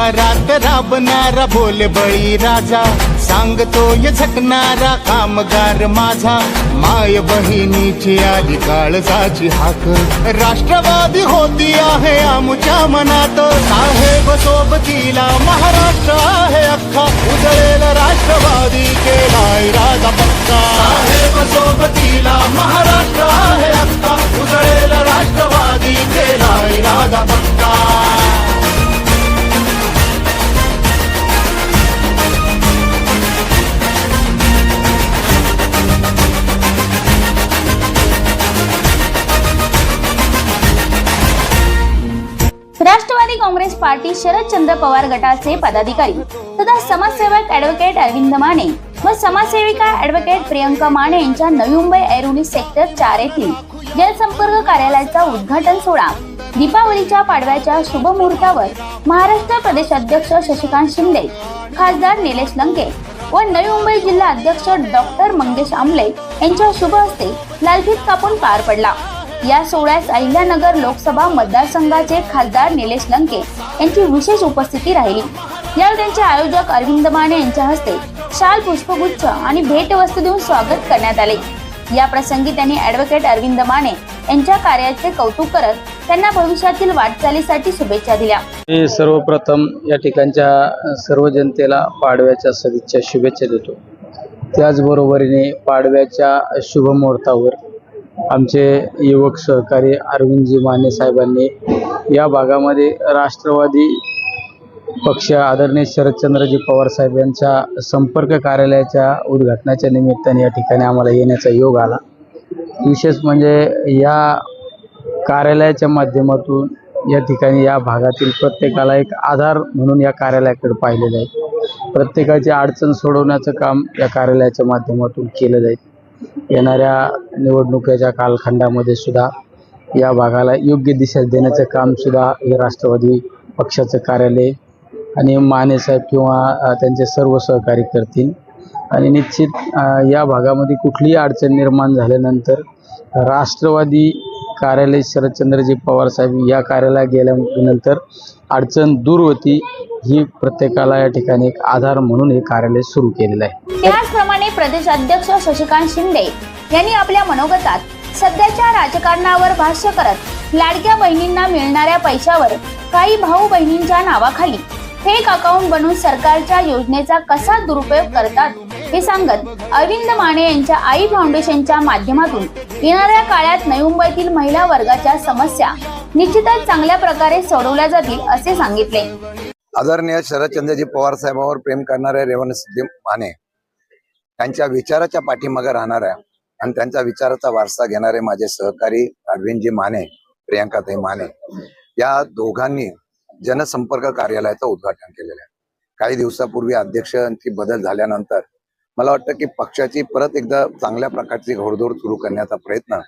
परिवारात राबणारा बोल बळी राजा. सांगतोय झकणारा कामगार माझा. माय बहिणीची आली काळजाची हाक. राष्ट्रवादी होती आहे आमच्या मनात. साहेब सोबतीला महाराष्ट्र आहे अख्खा. उजळेल राष्ट्रवादी केला राजा पक्का. साहेब सोबतीला महाराष्ट्र आहे अख्खा. उजळेल राष्ट्रवादी केला राजा पक्का. पार्टी शरदचंद्र पवार गटाचे पदाधिकारी तथा समाजसेवक ऍडव्होकेट अरविंद माने व समाजसेविका ऍडव्होकेट प्रियंका माने यांच्या नवी मुंबई ऐरोली सेक्टर चार येथील जनसंपर्क कार्यालयाचा उद्घाटन सोहळा दीपावलीच्या पाडव्याच्या शुभ मुहूर्तावर महाराष्ट्र प्रदेश अध्यक्ष शशिकांत शिंदे खासदार निलेश लंके व नवी मुंबई जिल्हा अध्यक्ष डॉक्टर मंगेश आमले यांच्या शुभ हस्ते लालफीत कापून पार पडला. या सोहळ्यास अहिल्यानगर लोकसभा मतदारसंघाचे खासदार निलेश लंके यांची विशेष उपस्थिती राहिली. यावेळी त्यांचे आयोजक अरविंद माने यांच्या हस्ते शाल पुष्पगुच्छ आणि भेटवस्तू देऊन स्वागत करण्यात आले. या प्रसंगी त्यांनी ऍडव्होकेट अरविंद माने यांच्या कार्याचे कौतुक करत त्यांना भविष्यातील वाटचालीसाठी शुभेच्छा दिल्या. मी सर्वप्रथम या ठिकाणच्या सर्व जनतेला पाडव्याच्या सदिच्छा शुभेच्छा देतो. त्याचबरोबरीने पाडव्याच्या शुभ मुहूर्तावर आमचे युवक सहकारी अरविंदजी माने साहेबांनी या भागामध्ये राष्ट्रवादी पक्ष आदरणीय शरदचंद्रजी पवार साहेब यांच्या संपर्क कार्यालयाच्या उद्घाटनाच्या निमित्ताने या ठिकाणी आम्हाला येण्याचा योग आला. विशेष म्हणजे या कार्यालयाच्या माध्यमातून या ठिकाणी या भागातील प्रत्येकाला एक आधार म्हणून या कार्यालयाकडे पाहिलेलं आहे. प्रत्येकाची अडचण सोडवण्याचं काम या कार्यालयाच्या माध्यमातून केलं जाईल. येणाऱ्या निवडणुकीच्या कालखंडामध्ये सुद्धा या भागाला योग्य दिशा देण्याचं काम सुद्धा हे राष्ट्रवादी पक्षाचं कार्यालय आणि मानेसाहेब किंवा त्यांचे सर्व सहकारी करतील. आणि निश्चित या भागामध्ये कुठलीही अडचण निर्माण झाल्यानंतर राष्ट्रवादी कार्यालय शरदचंद्रजी पवार साहेब या कार्यालयात गेल्यानंतर अडचण दूर होती. ही प्रत्येकाला या ठिकाणी एक आधार म्हणून हे कार्यालय सुरू केलेलं आहे. त्याचप्रमाणे प्रदेश अध्यक्ष शशिकांत शिंदे यांनी आपल्या मनोगतात सध्याच्या राजकारणावर भाष्य करत लाडक्या बहिणींना मिळणाऱ्या पैशावर काही भाऊ बहिणींच्या नावाखाली फेक अकाउंट बनवून सरकारच्या योजनेचा कसा दुरुपयोग करतात हे सांगत अरविंद माने यांच्या आई फाउंडेशनच्या माध्यमातून येणाऱ्या काळात नवी मुंबईतील महिला वर्गाच्या समस्या निश्चितच चांगल्या प्रकारे सोडवल्या जातील असे सांगितले. आदरणीय शरदचंद्रजी पवार साहेबांवर प्रेम करणाऱ्या रेवणसिद्धी माने त्यांच्या विचाराच्या पाठीमागे राहणाऱ्या आणि त्यांच्या विचाराचा वारसा घेणारे माझे सहकारी अरविंदजी माने प्रियांकाताई माने या दोघांनी जनसंपर्क कार्यालयाचं उद्घाटन केलेलं आहे. काही दिवसापूर्वी अध्यक्षांची बदल झाल्यानंतर मला वाटतं की पक्षाची परत एकदा चांगल्या प्रकारची घोडदौड सुरू करण्याचा प्रयत्न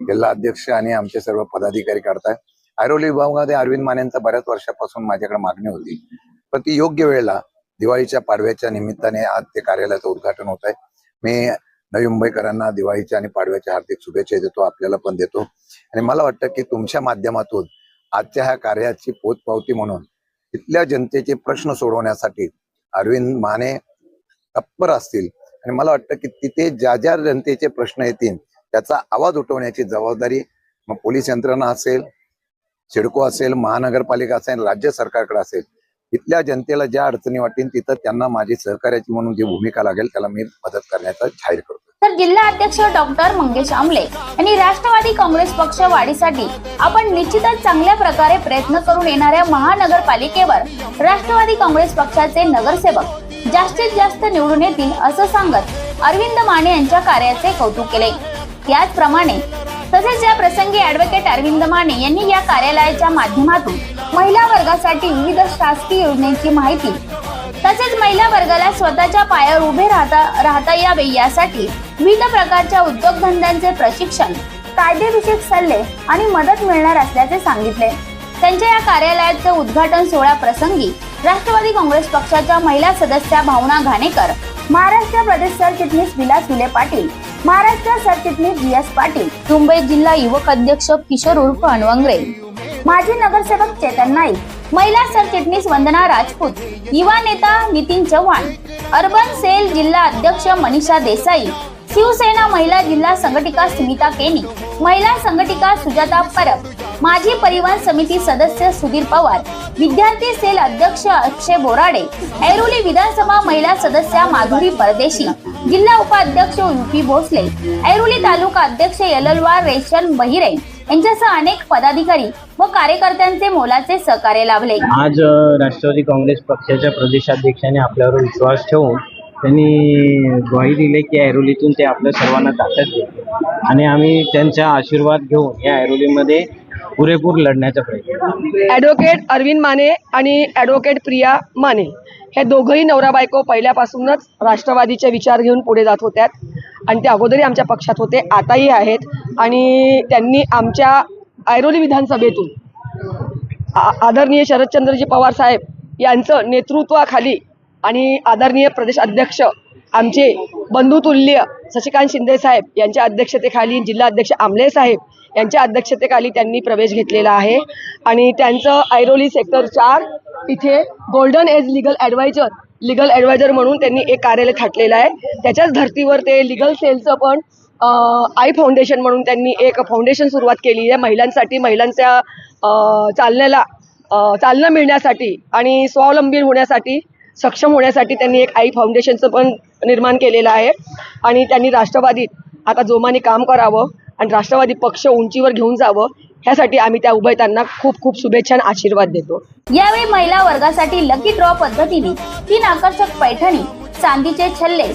जिल्हा अध्यक्ष आणि आमचे सर्व पदाधिकारी करतायत. ऐरोली विभागामध्ये अरविंद मानेंचा बऱ्याच वर्षापासून माझ्याकडे मागणी होती. पण ती योग्य वेळेला दिवाळीच्या पाडव्याच्या निमित्ताने आज ते कार्यालयाचं उद्घाटन होत आहे मी नवी मुंबईकरांना दिवाळीच्या आणि पाडव्याच्या हार्दिक शुभेच्छा देतो आपल्याला पण देतो. आणि मला वाटतं की तुमच्या माध्यमातून आजच्या ह्या कार्याची पोचपावती म्हणून तिथल्या जनतेचे प्रश्न सोडवण्यासाठी अरविंद माने तत्पर असतील. आणि मला वाटतं की तिथे ज्या ज्या जनतेचे प्रश्न येतील त्याचा आवाज उठवण्याची जबाबदारी मग पोलीस यंत्रणा असेल सिडको असेल महानगरपालिका असेल राज्य सरकारकडे असेल तिथल्या जनतेला ज्या अडचणी वाटेल तिथं त्यांना माझी सहकार्याची म्हणून जी भूमिका लागेल त्याला मी मदत करण्याचा जाहीर करतो. तर जिल्हा अध्यक्ष डॉक्टर मंगेश आमले यांनी राष्ट्रवादी काँग्रेस पक्ष वाढीसाठी आपण निश्चितच चांगल्या प्रकारे प्रयत्न करून येणाऱ्या महानगरपालिकेवर राष्ट्रवादी काँग्रेस पक्षाचे नगरसेवक जास्तीत जास्त निवडून येतील असं सांगत अरविंद माने यांच्या कार्याचे कौतुक केले. याचप्रमाणे तसेच या प्रसंगी ऍडव्होकेट अरविंद माने यांनी या कार्यालयाच्या माध्यमातून महिला वर्गासाठी विविध शासकीय योजनेची माहिती तसेच महिला वर्गाला स्वतःच्या पायावर उभे राहता राहता यावे यासाठी विविध प्रकारच्या उद्योगधंद्यांचे प्रशिक्षण कायदेविषयक सल्ले आणि मदत मिळणार असल्याचे सांगितले. त्यांच्या या कार्यालयाचे उद्घाटन सोहळा प्रसंगी राष्ट्रवादी काँग्रेस पक्षाच्या महिला सदस्या भावना घाणेकर महाराष्ट्र प्रदेश सरचिटणीस विलास विले पाटील महाराष्ट्र सरचिटणीस जी एस पाटील मुंबई जिल्हा युवक अध्यक्ष किशोर उर्फ अणवंगरे माजी नगरसेवक चेतन नाईक महिला सरचिटणीस वंदना राजपूत युवा नेता नितीन चव्हाण अर्बन सेल जिल्हा अध्यक्ष मनीषा देसाई शिवसेना महिला जिल्हा संघटिका स्मिता केनी महिला संघटिका सुजाता परब माजी परिवहन समिती सदस्य सुधीर पवार विद्यार्थी सेल अध्यक्ष अक्षय बोराडे ऐरोली विधानसभा महिला सदस्या माधुरी परदेशी जिल्हा उपाध्यक्ष युपी भोसले ऐरोली तालुका अध्यक्ष यललवार रेशन बहिरे यांच्यासह अनेक पदाधिकारी व कार्यकर्त्यांचे मोलाचे सहकार्य लाभले. आज राष्ट्रवादी काँग्रेस पक्षाच्या प्रदेशाध्यक्षाने आपल्यावर विश्वास ठेवून त्यांनी ग्वाही दिले की ऐरोलीतून ते आपल्या सर्वांना ताकद देतील. आणि आम्ही त्यांचा आशीर्वाद घेऊन या ऐरोलीमध्ये पुरेपूर लढण्याचा प्रयत्न. ॲडव्होकेट अरविंद माने आणि ॲडव्होकेट प्रिया माने हे दोघंही नवरा बायको पहिल्यापासूनच राष्ट्रवादीचे विचार घेऊन पुढे जात होत्यात. आणि ते अगोदरही आमच्या पक्षात होते आताही आहेत. आणि त्यांनी आमच्या ऐरोली विधानसभेतून आदरणीय शरदचंद्रजी पवार साहेब यांचं नेतृत्वाखाली आणि आदरणीय प्रदेश अध्यक्ष आमचे बंधुतुल्य शशिकांत शिंदे साहेब यांच्या अध्यक्षतेखाली जिल्हा अध्यक्ष आमले साहेब यांच्या अध्यक्षतेखाली त्यांनी प्रवेश घेतलेला आहे. आणि त्यांचं ऐरोली सेक्टर चार इथे golden age legal advisor legal advisor म्हणून त्यांनी एक कार्यालय थाटलेलं आहे. त्याच्याच धर्तीवर ते लिगल सेलचं पण आई फाउंडेशन म्हणून त्यांनी एक फाउंडेशन सुरुवात केली आहे. महिलांसाठी महिलांच्या चालण्याला चालना मिळण्यासाठी आणि स्वावलंबी होण्यासाठी सक्षम होण्यासाठी त्यांनी एक आई फाउंडेशनचं पण निर्माण केलेलं आहे. आणि त्यांनी राष्ट्रवादीत आता जोमाने काम करावं आणि राष्ट्रवादी पक्ष उंचीवर घेऊन जावं ह्यासाठी आम्ही त्या उभयतांना खूप खूप शुभेच्छा आणि आशीर्वाद देतो. यावेळी महिला वर्गासाठी लकी ड्रॉ पद्धतीने तीन आकर्षक पैठणी चांदीचे छल्ले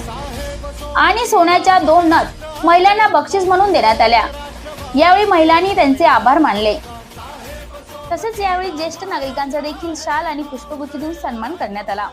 आणि सोन्याच्या दोन नथ महिलांना बक्षीस म्हणून देण्यात आल्या. यावेळी महिलांनी त्यांचे आभार मानले. तसेच यावेळी ज्येष्ठ नागरिकांचा देखील शाल आणि पुष्पगुच्छ देऊन सन्मान करण्यात आला.